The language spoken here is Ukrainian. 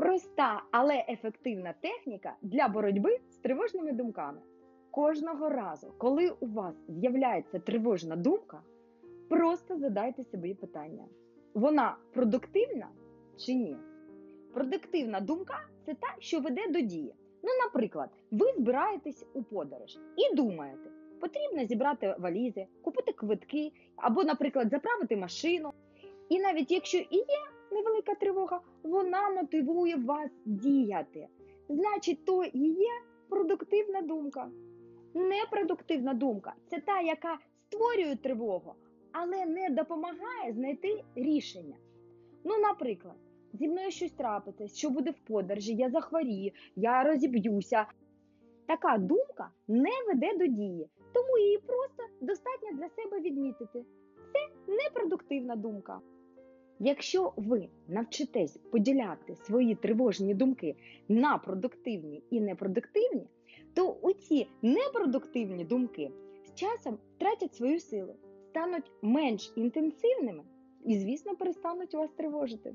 Проста, але ефективна техніка для боротьби з тривожними думками. Кожного разу, коли у вас з'являється тривожна думка, просто задайте собі питання: вона продуктивна чи ні? Продуктивна думка це та, що веде до дії. Ну, наприклад, ви збираєтесь у подорож і думаєте, потрібно зібрати валізи, купити квитки або, наприклад, заправити машину. І навіть якщо і є невелика тривога, вона мотивує вас діяти. Значить, то і є продуктивна думка. Непродуктивна думка це та, яка створює тривогу, але не допомагає знайти рішення. Ну, наприклад, зі мною щось трапиться, що буде в подорожі, я захворію, я розіб'юся. Така думка не веде до дії, тому її просто достатньо для себе відмітити. Це непродуктивна думка. Якщо ви навчитесь поділяти свої тривожні думки на продуктивні і непродуктивні, то оці непродуктивні думки з часом втратять свою силу, стануть менш інтенсивними і, звісно, перестануть вас тривожити.